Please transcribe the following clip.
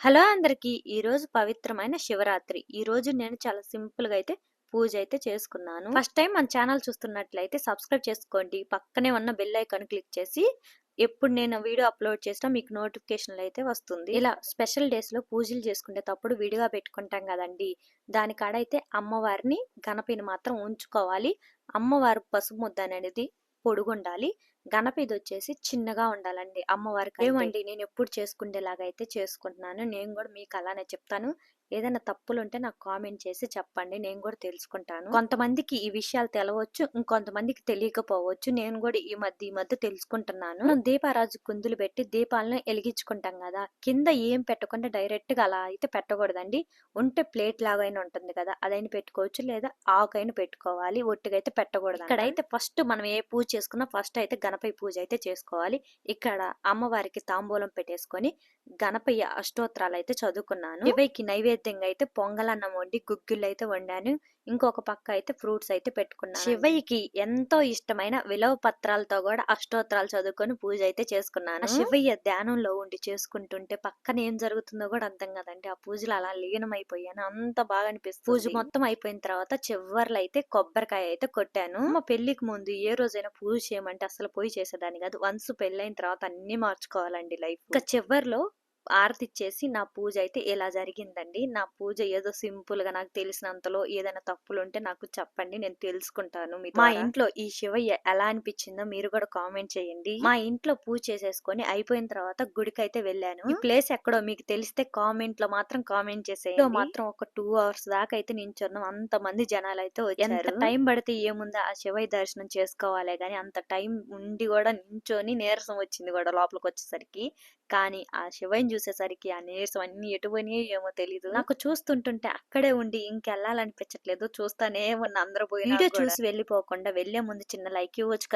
Hello అందరికీ. ఈరోజు పవిత్రమైన శివరాత్రి. ఈ రోజు నేను చాలా సింపుల్గా అయితే పూజ అయితే చేసుకున్నాను. ఫస్ట్ టైం మన ఛానల్ చూస్తున్నట్లయితే సబ్స్క్రైబ్ చేసుకోండి. పక్కనే ఉన్న బెల్ ఐకాన్ క్లిక్ చేసి ఎప్పుడు నేను వీడియో అప్లోడ్ చేసినా మీకు నోటిఫికేషన్లు అయితే వస్తుంది. ఇలా స్పెషల్ డేస్లో పూజలు చేసుకునేటప్పుడు విడిగా పెట్టుకుంటాం కదండి. దాని కాడైతే అమ్మవారిని గణపిని మాత్రం ఉంచుకోవాలి. అమ్మవారు పసుపు ముద్ద అనేది పొడుగుండాలి. గణపతి వచ్చేసి చిన్నగా ఉండాలండి. అమ్మవారికి ఏమండి నేను ఎప్పుడు చేసుకునేలాగా అయితే చేసుకుంటున్నాను. నేను కూడా మీకు అలానే చెప్తాను. ఏదైనా తప్పులు ఉంటే నాకు కామెంట్ చేసి చెప్పండి. నేను కూడా తెలుసుకుంటాను. కొంతమందికి ఈ విషయాలు తెలవచ్చు. ఇంకొంతమందికి తెలియకపోవచ్చు. నేను కూడా ఈ మధ్య ఈ మధ్య తెలుసుకుంటున్నాను. మనం దీపారాజు కుందులు పెట్టి దీపాలను వెలిగించుకుంటాం కదా. కింద ఏం పెట్టకుండా డైరెక్ట్గా అలా అయితే పెట్టకూడదండి. ఉంటే ప్లేట్ లాగైనా ఉంటుంది కదా. అదైనా పెట్టుకోవచ్చు. లేదా ఆకైనా పెట్టుకోవాలి. ఒట్టిగా అయితే పెట్టకూడదు ఇక్కడైతే ఫస్ట్ మనం ఏ పూజ చేసుకున్నా ఫస్ట్ అయితే గణపతి పూజ అయితే చేసుకోవాలి. ఇక్కడ అమ్మవారికి తాంబూలం పెట్టేసుకొని గణపయ్య అష్టోత్తరాలు అయితే చదువుకున్నాను. ఇవైకి నైవేద్యంగా అయితే పొంగలన్నం వండి గుగ్గిళ్ళు అయితే వండాను. ఇంకొక పక్క అయితే ఫ్రూట్స్ అయితే పెట్టుకున్నాను. శివయ్యకి ఎంతో ఇష్టమైన విలువ పత్రాలతో కూడా అష్టోత్తరాలు చదువుకొని పూజ అయితే చేసుకున్నాను. శివయ్య ధ్యానంలో ఉండి చేసుకుంటుంటే పక్కన ఏం జరుగుతుందో కూడా అర్థం కదండి. ఆ పూజలు అలా లీనమైపోయాను. అంత బాగా అనిపిస్తుంది. పూజ మొత్తం అయిపోయిన తర్వాత చివర్లో అయితే కొబ్బరికాయ అయితే కొట్టాను. మా పెళ్ళికి ముందు ఏ రోజైనా పూజ చేయమంటే అసలు పోయి చేసేదాన్ని కాదు. వన్స్ పెళ్ళైన తర్వాత అన్ని మార్చుకోవాలండి లైఫ్. ఇంకా చివరిలో ఆరతి ఇచ్చేసి నా పూజ అయితే ఇలా జరిగిందండి? నా పూజ ఏదో సింపుల్గా నాకు తెలిసినంతలో ఏదైనా తప్పులు ఉంటే నాకు చెప్పండి నేను తెలుసుకుంటాను మీ మా ఇంట్లో ఈ శివయ్య ఎలా అనిపించిందో మీరు కూడా కామెంట్ చేయండి. మా ఇంట్లో పూజ చేసేసుకొని అయిపోయిన తర్వాత గుడికి అయితే వెళ్ళాను. ఈ ప్లేస్ ఎక్కడో మీకు తెలిస్తే కామెంట్లో మాత్రం కామెంట్ చేసేయండి. మాత్రం ఒక టూ అవర్స్ దాకా అయితే నించున్నాం. అంత మంది జనాలు అయితే వచ్చారు. టైం పడితే ఏముందో? ఆ శివయ్య దర్శనం చేసుకోవాలే గానీ అంత టైం ఉండి కూడా నించొని నీరసం వచ్చింది కూడా లోపలికి వచ్చేసరికి. కానీ ఆ శివయ్యని చూసేసరికి ఆ నీరసం అన్ని ఎటుపోయినాయో ఏమో తెలీదు. నాకు చూస్తుంటుంటే అక్కడే ఉండి ఇంకెళ్ళాలనిపించట్లేదు. చూస్తానే ఉన్న అందరూ పోయినా వీడియో చూసి వెళ్ళిపోకుండా వెళ్ళే ముందు చిన్న లైక్ ఇవ్వచ్చు కదా.